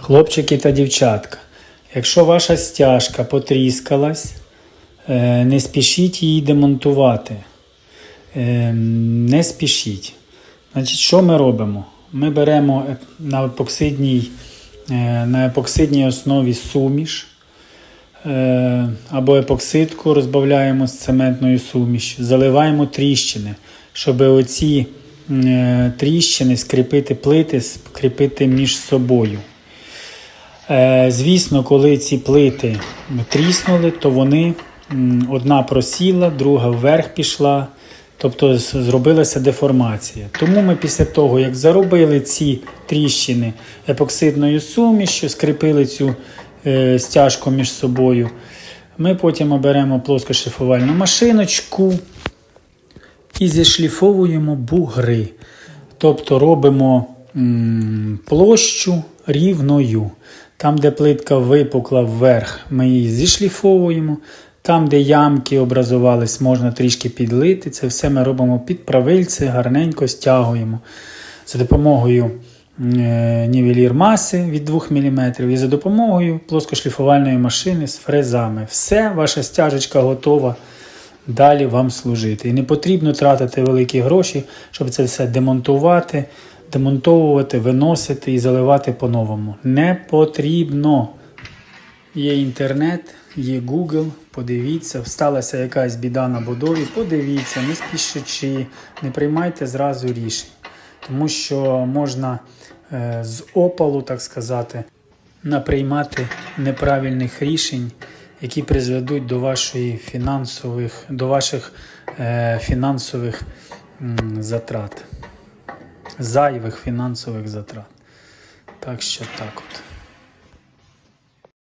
Хлопчики та дівчатка, якщо ваша стяжка потріскалась, е, не спішіть її демонтувати. Е, Не спішіть. Значить, що ми робимо? Ми беремо на епоксидній, е, на епоксидній основі суміш або епоксидку розбавляємо з цементною сумішю, заливаємо тріщини, щоб оці тріщини скріпити плити, скріпити між собою. Е, Звісно, коли ці плити тріснули, то вони одна просіла, друга вверх пішла, тобто зробилася деформація. Тому ми після того, як заробили ці тріщини епоксидною сумішю, скріпили цю е, стяжку між собою, ми потім оберемо плоскошліфувальну машиночку і зішліфовуємо бугри. Тобто робимо м, площу рівною. Там, де плитка випукла вверх, ми її зішліфовуємо. Там, де ямки образувались, можна трішки підлити. Це все ми робимо під правильце, гарненько стягуємо за допомогою е, нівелір маси від 2 мм і за допомогою плоскошліфувальної машини з фрезами. Все, ваша стяжечка готова далі вам служити. І не потрібно тратити великі гроші, щоб це все демонтувати, демонтовувати, виносити і заливати по-новому. Не потрібно. Є інтернет, є Google, подивіться, сталася якась біда на будові, подивіться, не спішачи, не приймайте зразу рішень. Тому що можна е, з опалу, так сказати, наприймати неправильних рішень, які призведуть до вашої фінансових, до ваших е, фінансових м, затрат, зайвих фінансових затрат. Так що так.